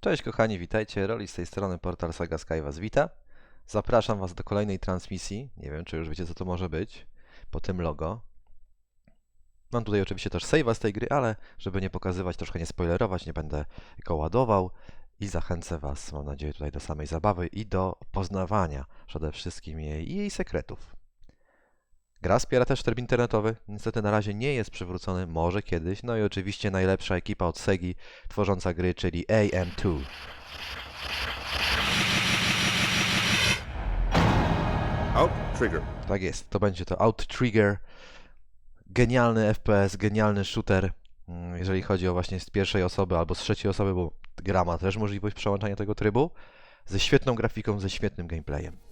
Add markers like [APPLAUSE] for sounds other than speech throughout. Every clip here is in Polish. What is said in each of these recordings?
Cześć kochani, witajcie. Roli z tej strony Portal Saga Sky was wita. Zapraszam was do kolejnej transmisji. Nie wiem, czy już wiecie, co to może być po tym logo. Mam tutaj oczywiście też save'a z tej gry, ale żeby nie pokazywać, troszkę nie spoilerować, nie będę go ładował i zachęcę was, mam nadzieję, tutaj do samej zabawy i do poznawania przede wszystkim jej i jej sekretów. Gra wspiera też tryb internetowy, niestety na razie nie jest przywrócony, może kiedyś. No i oczywiście najlepsza ekipa od Segi tworząca gry, czyli AM2. Out, trigger. Tak jest, to będzie to Out Trigger. Genialny FPS, genialny shooter, mm, jeżeli chodzi o właśnie z pierwszej osoby albo z trzeciej osoby, bo gra ma też możliwość przełączania tego trybu, ze świetną grafiką, ze świetnym gameplayem.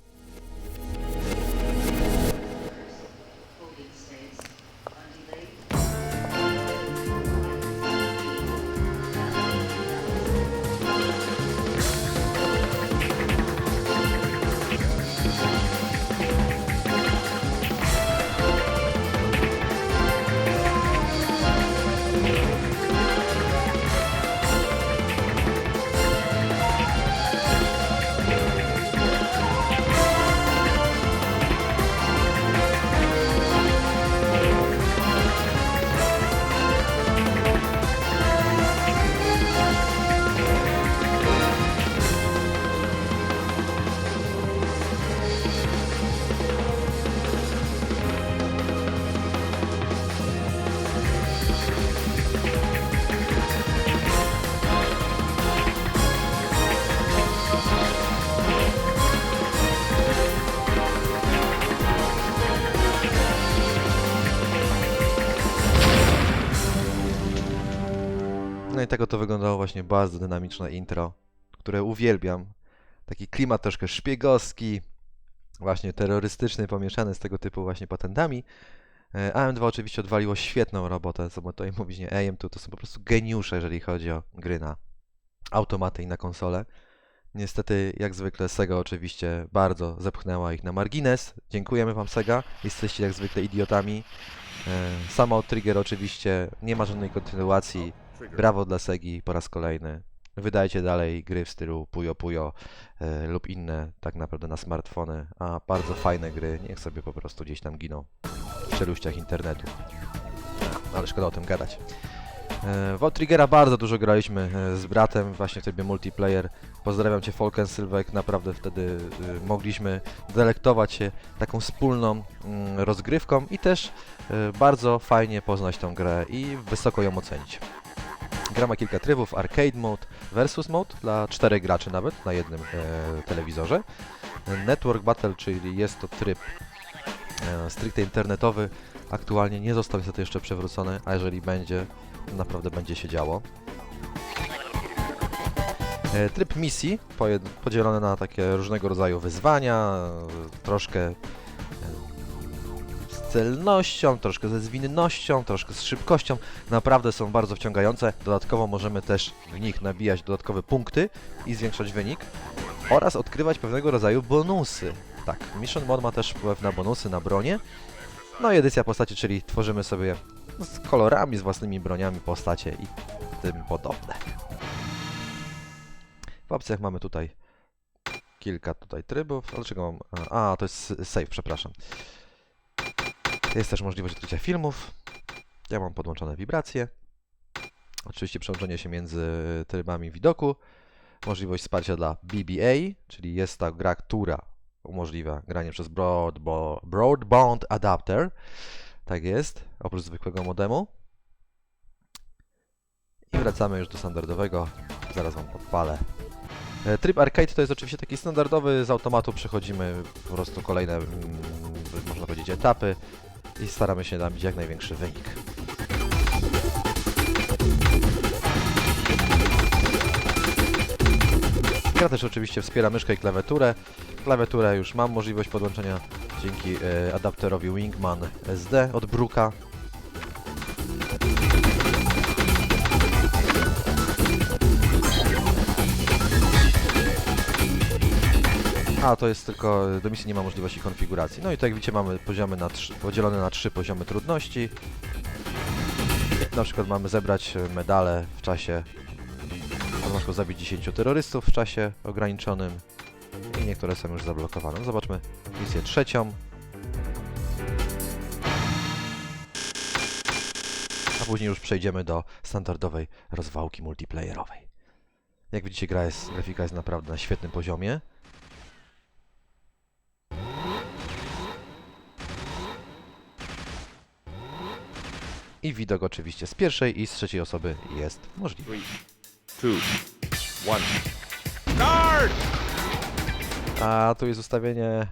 Tego to wyglądało właśnie bardzo dynamiczne intro, które uwielbiam. Taki klimat troszkę szpiegowski, właśnie terrorystyczny, pomieszany z tego typu właśnie patentami. E, AM2 oczywiście odwaliło świetną robotę, co tutaj mówić, nie AM2 to są po prostu geniusze, jeżeli chodzi o gry na automaty i na konsole. Niestety, jak zwykle, Sega oczywiście bardzo zepchnęła ich na margines. Dziękujemy Wam, Sega. Jesteście jak zwykle idiotami. E, Samo Trigger oczywiście nie ma żadnej kontynuacji. Brawo dla Segi po raz kolejny. Wydajcie dalej gry w stylu Puyo Puyo e, lub inne tak naprawdę na smartfony, a bardzo fajne gry niech sobie po prostu gdzieś tam giną w czeluściach internetu. Ale szkoda o tym gadać. E, w Outriggera bardzo dużo graliśmy e, z bratem właśnie w trybie multiplayer. Pozdrawiam Cię Folken Sylwek, naprawdę wtedy mogliśmy delektować się taką wspólną mm, rozgrywką i też bardzo fajnie poznać tą grę i wysoko ją ocenić. Gra ma kilka trybów, arcade mode, versus mode dla czterech graczy nawet na jednym e, telewizorze. Network Battle, czyli jest to tryb e, stricte internetowy, aktualnie nie został niestety jeszcze przewrócony, a jeżeli będzie, naprawdę będzie się działo. E, Tryb misji podzielony na takie różnego rodzaju wyzwania, e, troszkę celnością, troszkę ze zwinnością, troszkę z szybkością. Naprawdę są bardzo wciągające. Dodatkowo możemy też w nich nabijać dodatkowe punkty i zwiększać wynik oraz odkrywać pewnego rodzaju bonusy. Tak, Mission Mod ma też wpływ na bonusy, na bronie. No i edycja postaci, czyli tworzymy sobie z kolorami, z własnymi broniami postacie i tym podobne. W opcjach mamy tutaj kilka tutaj trybów. Dlaczego mam... A, to jest save, przepraszam. Jest też możliwość odkrycia filmów. Ja mam podłączone wibracje. Oczywiście przełączenie się między trybami widoku. Możliwość wsparcia dla BBA, czyli jest ta gra, która umożliwia granie przez broadbo- Broadband Adapter. Tak jest, oprócz zwykłego modemu. I wracamy już do standardowego. Zaraz Wam odpalę. E, Tryb arcade to jest oczywiście taki standardowy, z automatu przechodzimy po prostu kolejne, mm, można powiedzieć, etapy i staramy się nabić jak największy wynik. Gra też oczywiście wspiera myszkę i klawiaturę. Klawiaturę już mam możliwość podłączenia dzięki e, adapterowi Wingman SD od Bruka. A, to jest tylko, do misji nie ma możliwości konfiguracji. No i tak jak widzicie mamy poziomy na trzy, podzielone na trzy poziomy trudności. Na przykład mamy zebrać e, medale w czasie, no, tylko zabić 10 terrorystów w czasie ograniczonym i niektóre są już zablokowane. Zobaczmy misję trzecią. A później już przejdziemy do standardowej rozwałki multiplayerowej. Jak widzicie, gra jest, grafika jest naprawdę na świetnym poziomie. I widok oczywiście z pierwszej i z trzeciej osoby jest możliwy. Three, two, one. Guard! A tu jest ustawienie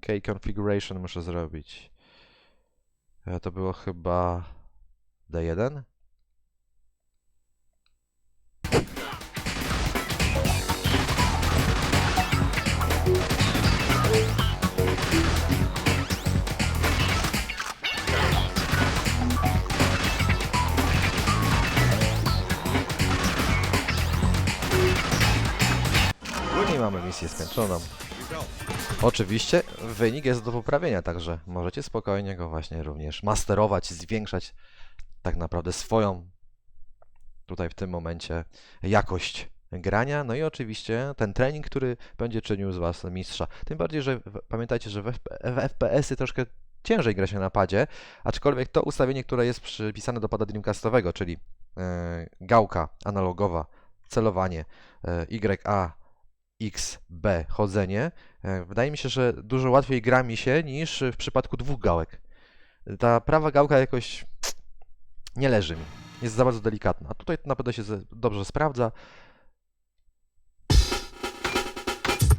key configuration muszę zrobić. E, To było chyba D1? Mamy misję skończoną. Oczywiście wynik jest do poprawienia, także możecie spokojnie go właśnie również masterować, zwiększać tak naprawdę swoją tutaj w tym momencie jakość grania, no i oczywiście ten trening, który będzie czynił z Was mistrza. Tym bardziej, że pamiętajcie, że w FPS-y troszkę ciężej gra się na padzie, aczkolwiek to ustawienie, które jest przypisane do pada Dreamcastowego, czyli e, gałka analogowa, celowanie, e, YA, X, B, chodzenie, E, Wydaje mi się, że dużo łatwiej gra mi się niż w przypadku dwóch gałek. Ta prawa gałka jakoś nie leży mi. Jest za bardzo delikatna. Tutaj naprawdę się ze- dobrze sprawdza.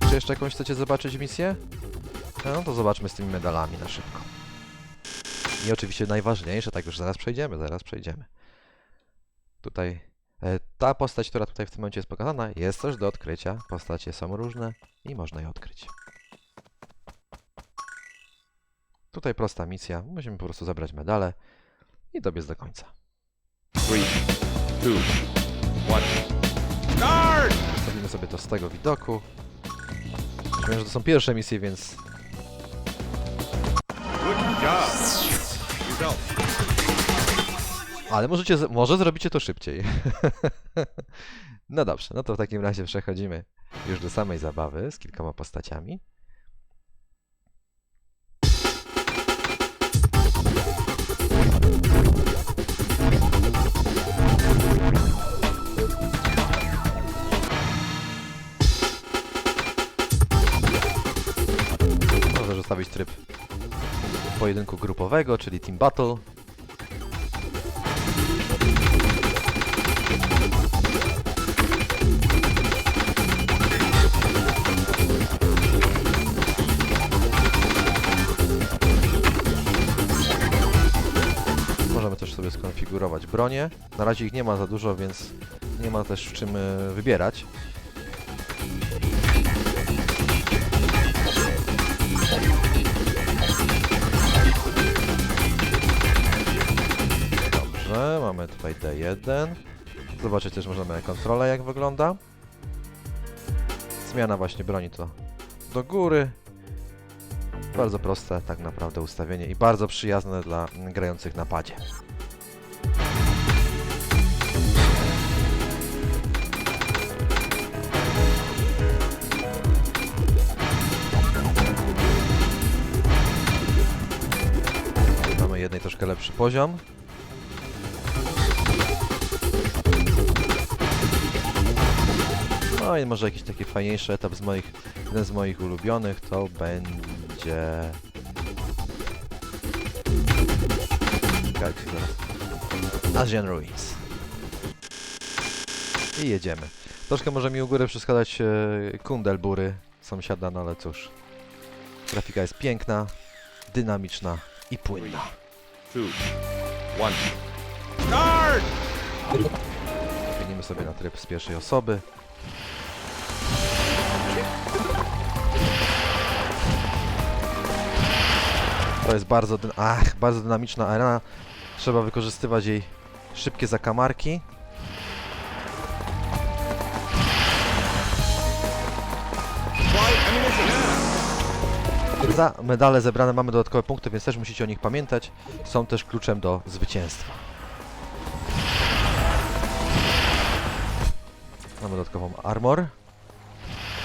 Czy jeszcze jakąś chcecie zobaczyć misję? No to zobaczmy z tymi medalami na szybko. I oczywiście najważniejsze, tak już zaraz przejdziemy, zaraz przejdziemy. Tutaj ta postać, która tutaj w tym momencie jest pokazana, jest coś do odkrycia. Postacie są różne i można je odkryć. Tutaj prosta misja. Musimy po prostu zabrać medale i dobiec do końca. Three, two, one. Guard! Zrobimy sobie to z tego widoku. Wiem, że to są pierwsze misje, więc Good job. Ale możecie, może zrobicie to szybciej. [LAUGHS] no dobrze, no to w takim razie przechodzimy już do samej zabawy z kilkoma postaciami. Możesz ustawić tryb pojedynku grupowego, czyli Team Battle. Bronie. Na razie ich nie ma za dużo, więc nie ma też w czym e, wybierać. Dobrze, mamy tutaj D1. Zobaczyć też możemy kontrolę jak wygląda. Zmiana właśnie broni to do góry. Bardzo proste tak naprawdę ustawienie i bardzo przyjazne dla grających na padzie. Mamy jednej troszkę lepszy poziom. No i może jakiś taki fajniejszy etap z moich, jeden z moich ulubionych to będzie... Czekajcie zaraz. Asian Ruins. I jedziemy. Troszkę może mi u góry przeskadać e, sąsiada, no ale cóż. Grafika jest piękna, dynamiczna i płynna. Two, one. Guard! Zmienimy sobie na tryb z pierwszej osoby. To jest bardzo, dyn- ach, bardzo dynamiczna arena. Trzeba wykorzystywać jej szybkie zakamarki. Za medale zebrane mamy dodatkowe punkty, więc też musicie o nich pamiętać. Są też kluczem do zwycięstwa. Mamy dodatkową armor,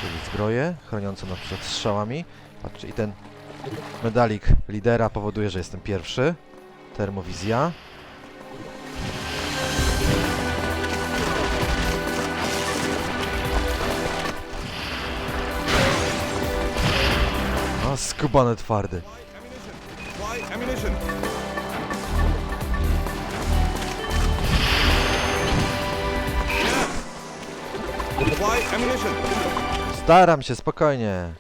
czyli zbroję chroniącą nas przed strzałami. Patrzcie, i ten medalik lidera powoduje, że jestem pierwszy. Termowizja. Skubany twardy. Staram się, spokojnie.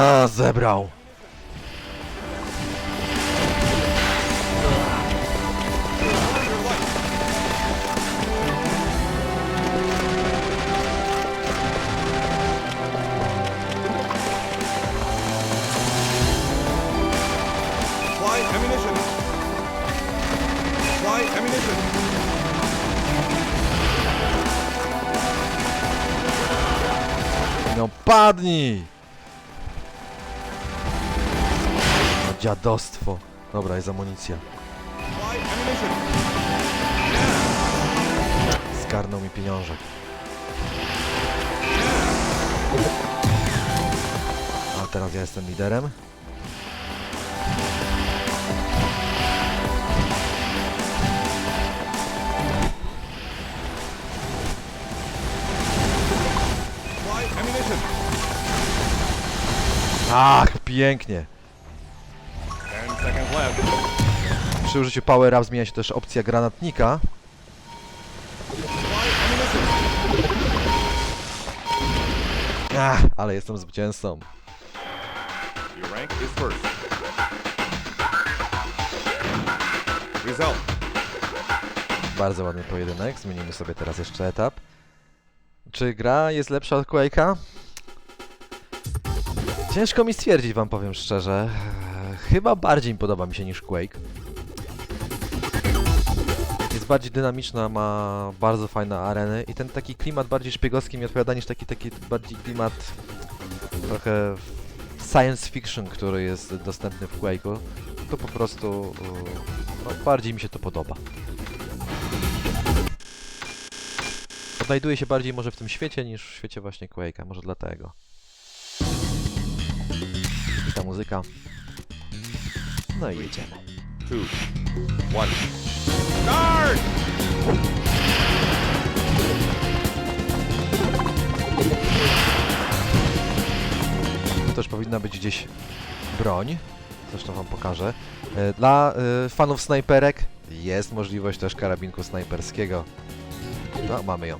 A, zebrał. No padnij! Dziadostwo. Dobra, jest amunicja. Zgarnął mi pieniążek. A teraz ja jestem liderem. Ach, pięknie. Przy użyciu Power Up zmienia się też opcja granatnika. Ach, ale jestem zwycięzcą. Bardzo ładny pojedynek. Zmienimy sobie teraz jeszcze etap. Czy gra jest lepsza od Quake'a? Ciężko mi stwierdzić, wam powiem szczerze. Chyba bardziej podoba mi się niż Quake. Bardziej dynamiczna, ma bardzo fajne areny i ten taki klimat bardziej szpiegowski mi odpowiada niż taki, taki bardziej klimat trochę science fiction, który jest dostępny w Quake'u. To po prostu yy, no, bardziej mi się to podoba. Odnajduję się bardziej może w tym świecie niż w świecie właśnie Quake'a, może dlatego. I ta muzyka. No i jedziemy. Two. One. Start! Tu też powinna być gdzieś broń. Zresztą wam pokażę. E, Dla e, fanów snajperek jest możliwość też karabinku snajperskiego. No, mamy ją.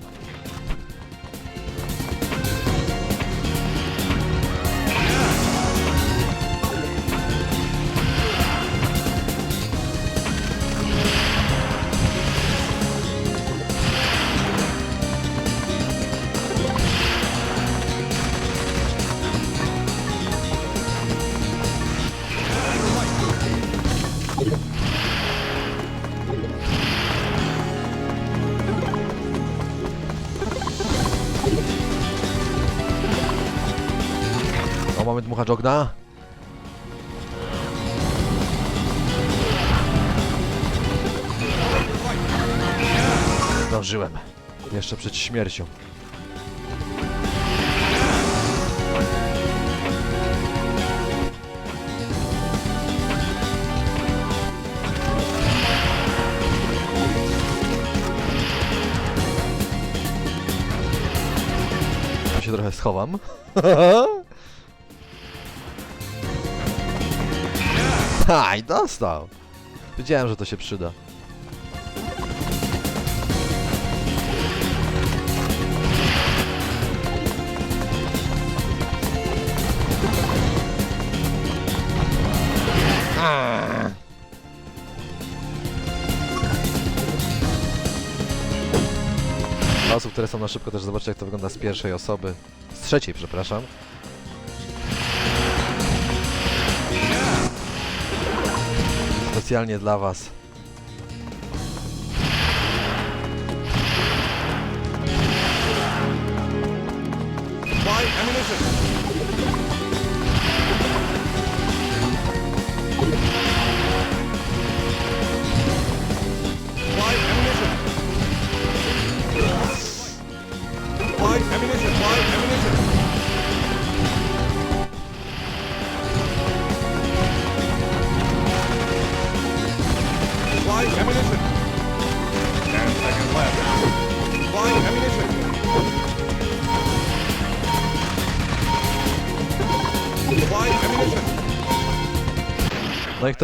Dmuchacz ogna. Zdążyłem. Jeszcze przed śmiercią. Ja się trochę schowam. [LAUGHS] I dostał. Wiedziałem, że to się przyda. Dla osób, które są na szybko też zobaczcie jak to wygląda z pierwszej osoby. Z trzeciej, przepraszam. Specjalnie dla was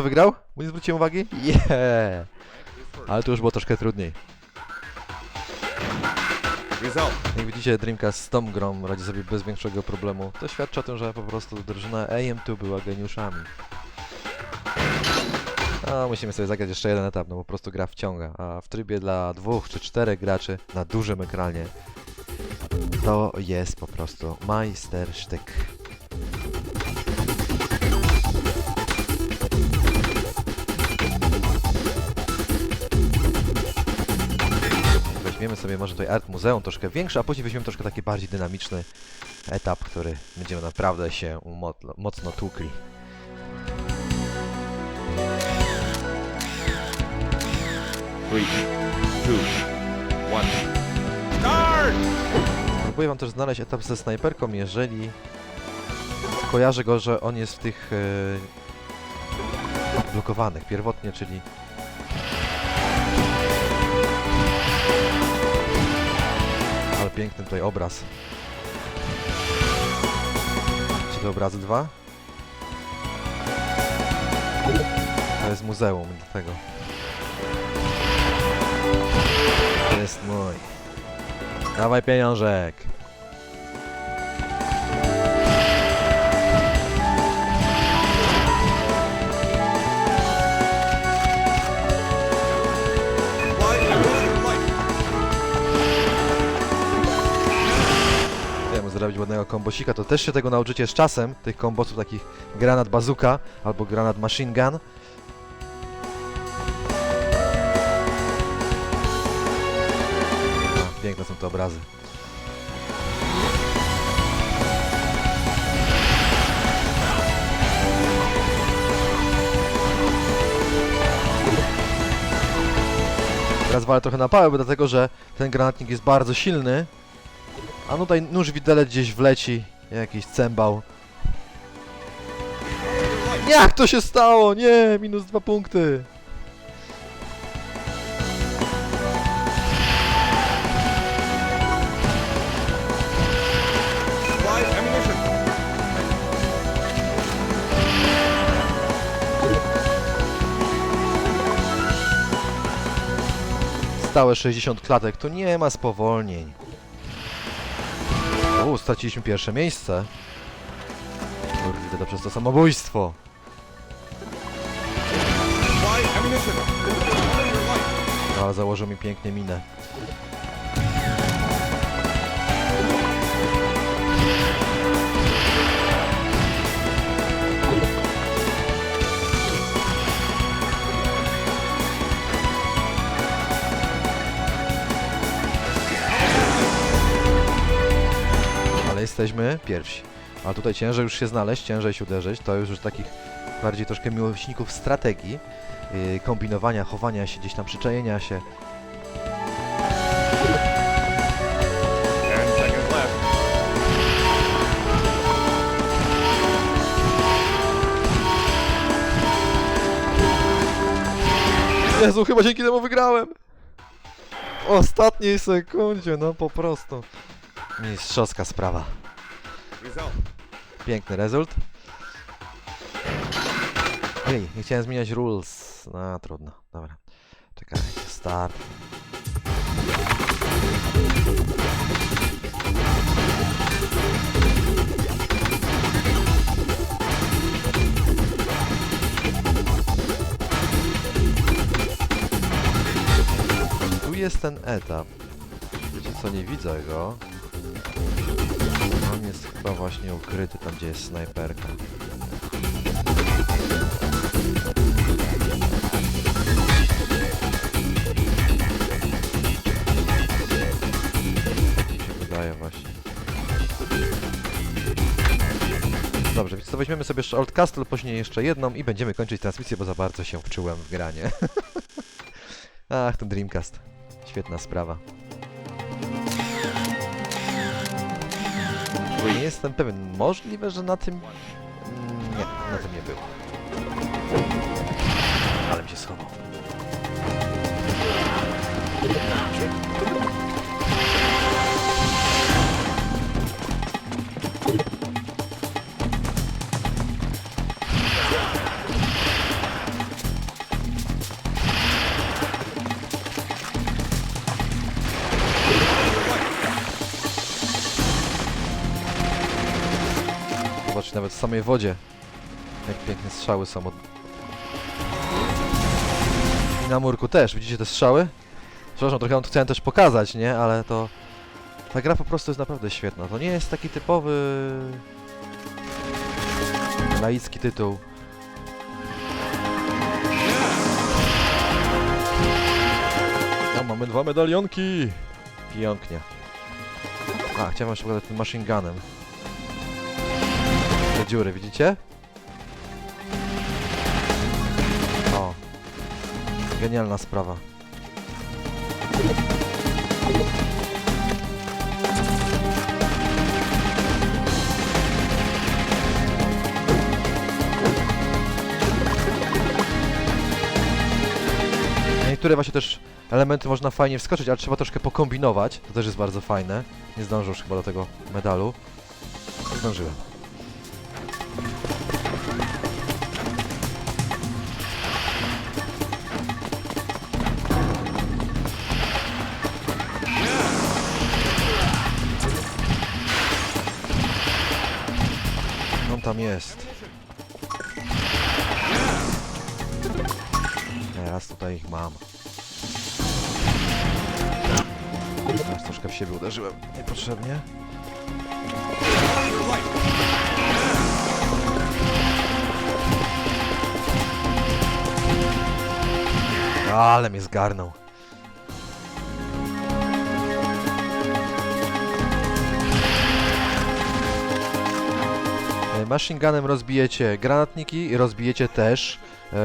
wygrał? Bo nie zwróciłem uwagi? Yeah! Ale tu już było troszkę trudniej. Jak widzicie, Dreamcast z tą grą radzi sobie bez większego problemu. To świadczy o tym, że po prostu drużyna AM2 była geniuszami. A musimy sobie zagrać jeszcze jeden etap, no po prostu gra wciąga. A w trybie dla dwóch czy czterech graczy na dużym ekranie to jest po prostu majstersztyk. Weźmiemy sobie może tutaj Art Muzeum troszkę większe, a później weźmiemy troszkę taki bardziej dynamiczny etap, który będziemy naprawdę się mocno, tłukli. Three, two, one. Start! Próbuję wam też znaleźć etap ze snajperką, jeżeli kojarzę go, że on jest w tych e, blokowanych pierwotnie, czyli piękny tutaj obraz. Czy to obrazy dwa? To jest muzeum, dlatego. To jest mój. Dawaj pieniążek. Zrobić ładnego kombosika, to też się tego nauczycie z czasem, tych kombosów takich granat bazooka albo granat machine gun. Piękne są te obrazy. Teraz walę trochę na pałę, bo dlatego, że ten granatnik jest bardzo silny. A tutaj nóż widelec gdzieś wleci, jakiś cembał. Jak to się stało? Nie, minus dwa punkty. Stałe 60 klatek, to nie ma spowolnień. U, straciliśmy pierwsze miejsce. Kurde, to przez to samobójstwo. No, ale założył mi pięknie minę. Jesteśmy pierwsi. A tutaj ciężej już się znaleźć, ciężej się uderzyć. To już, już takich bardziej troszkę miłośników strategii yy, kombinowania, chowania się, gdzieś tam przyczajenia się. Jezu, chyba dzięki temu wygrałem! W ostatniej sekundzie, no po prostu. Mistrzowska sprawa. Piękny rezult. Ej, nie chciałem zmieniać rules. No, trudno. Dobra. Czekaj, start. Tu jest ten etap. Wiecie co, nie widzę go. Jest chyba właśnie ukryty tam, gdzie jest snajperka. Mi się wydaje właśnie. Dobrze, więc to weźmiemy sobie jeszcze Old Castle, później jeszcze jedną i będziemy kończyć transmisję, bo za bardzo się wczułem w granie. [LAUGHS] Ach, ten Dreamcast. Świetna sprawa. Jestem pewien. Możliwe, że na tym... Nie, na tym nie było. Ale mi się schował. Samej wodzie. Jak piękne strzały są od... I na murku też, widzicie te strzały? Przepraszam, trochę wam to chciałem też pokazać, nie? Ale to... Ta gra po prostu jest naprawdę świetna. To nie jest taki typowy... laicki tytuł. Tam mamy dwa medalionki! Pięknie. A, chciałem jeszcze pokazać tym machine gunem. Dziury, widzicie? O. Genialna sprawa. Niektóre właśnie też elementy można fajnie wskoczyć, ale trzeba troszkę pokombinować. To też jest bardzo fajne. Nie zdążę już chyba do tego medalu. Zdążyłem. On tam jest. Teraz tutaj ich mam. Teraz troszkę w siebie uderzyłem niepotrzebnie. Ale mnie zgarnął. E, Machine gunem rozbijecie granatniki i rozbijecie też e,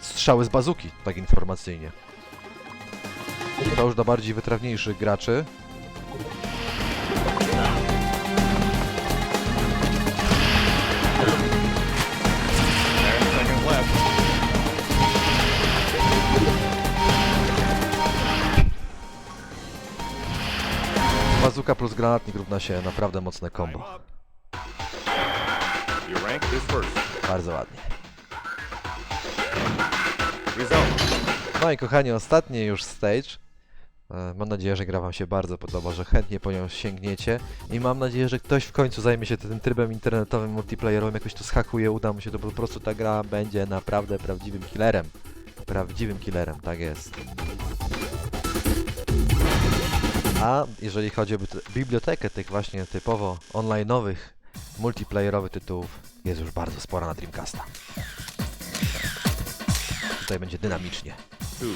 strzały z bazuki, tak informacyjnie. To już dla bardziej wytrawniejszych graczy. Bazuka plus granatnik równa się naprawdę mocne combo. Bardzo ładnie. No i kochani, ostatni już stage. E, Mam nadzieję, że gra Wam się bardzo podoba, że chętnie po nią sięgniecie i mam nadzieję, że ktoś w końcu zajmie się tym trybem internetowym, multiplayerowym, jakoś to schakuje, uda mu się to, po prostu ta gra będzie naprawdę prawdziwym killerem. Prawdziwym killerem, tak jest. A jeżeli chodzi o bibli- bibliotekę tych właśnie typowo online'owych, multiplayerowych tytułów, jest już bardzo spora na Dreamcasta. Tutaj będzie dynamicznie. Two.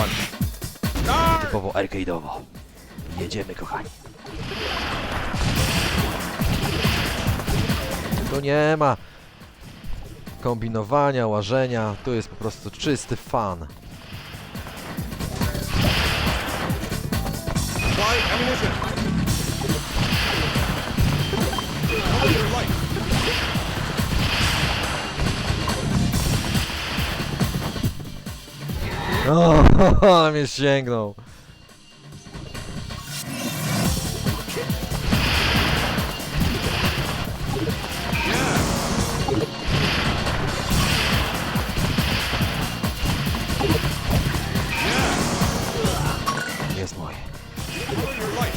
One. Typowo arcade'owo. Jedziemy, kochani. Tu nie ma kombinowania, łażenia, tu jest po prostu czysty fan. Apply ammunition. Cover your life. O, ale mnie sięgnął.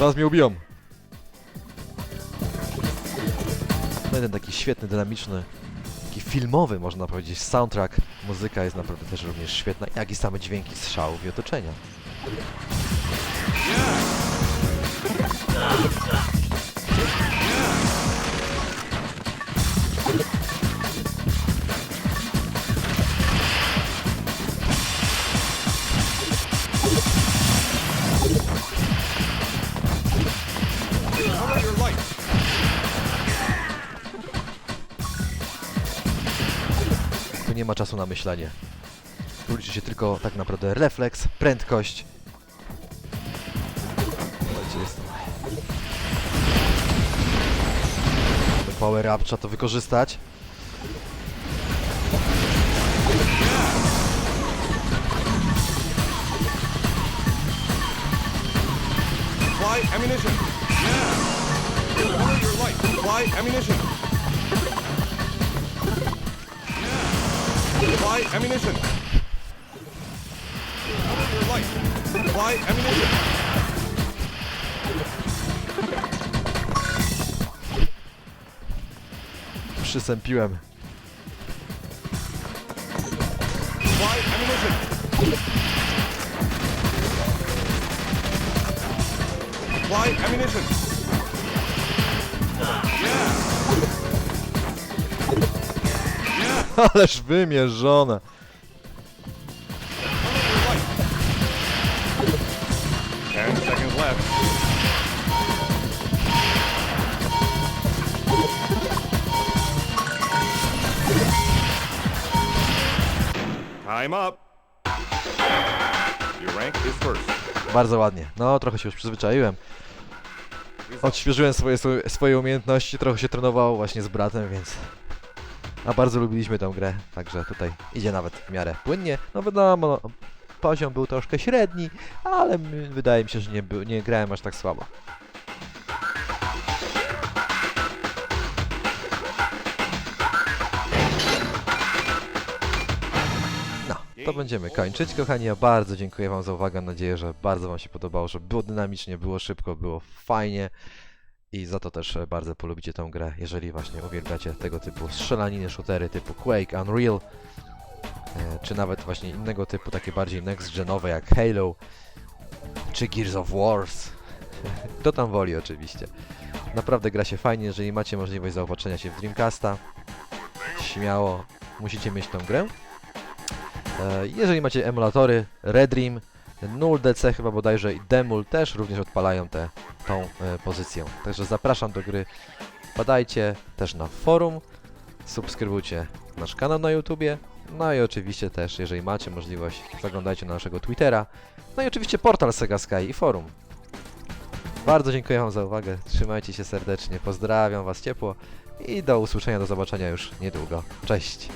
Zaraz mnie ubiją. No jeden taki świetny, dynamiczny, taki filmowy można powiedzieć soundtrack. Muzyka jest naprawdę też również świetna, jak i same dźwięki strzałów i otoczenia. Ma czasu na myślenie. Tu liczy się tylko tak naprawdę refleks, prędkość. Słuchajcie, jest Power up trzeba to wykorzystać. Apply ammunition. Yeah. Your ammunition. Yeah. Apply ammunition. Cover your life. Apply ammunition. przysępiłem. Apply ammunition. Apply ammunition. [LAUGHS] Ależ wymierzone. Ten seconds left. Time up. Your rank is first. Bardzo ładnie. No, trochę się już przyzwyczaiłem. Odświeżyłem swoje, swoje, swoje umiejętności, trochę się trenowało właśnie z bratem, więc... A bardzo lubiliśmy tę grę, także tutaj idzie nawet w miarę płynnie. No wiadomo, no, poziom był troszkę średni, ale wydaje mi się, że nie, nie grałem aż tak słabo. No, to będziemy kończyć, kochani. Ja bardzo dziękuję Wam za uwagę. Mam nadzieję, że bardzo Wam się podobało, że było dynamicznie, było szybko, było fajnie. I za to też e, bardzo polubicie tę grę, jeżeli właśnie uwielbiacie tego typu strzelaniny, shootery typu Quake, Unreal, e, czy nawet właśnie innego typu, takie bardziej next-genowe jak Halo, czy Gears of Wars. [LAUGHS] Kto tam woli oczywiście. Naprawdę gra się fajnie, jeżeli macie możliwość zaopatrzenia się w Dreamcasta, śmiało musicie mieć tę grę. E, Jeżeli macie emulatory, Redream, Null DC chyba bodajże i Demul też również odpalają tę tą e, pozycję. Także zapraszam do gry. Badajcie też na forum, subskrybujcie nasz kanał na YouTubie, no i oczywiście też, jeżeli macie możliwość, zaglądajcie na naszego Twittera, no i oczywiście portal Sega Sky i forum. Bardzo dziękuję Wam za uwagę, trzymajcie się serdecznie, pozdrawiam Was ciepło i do usłyszenia, do zobaczenia już niedługo. Cześć!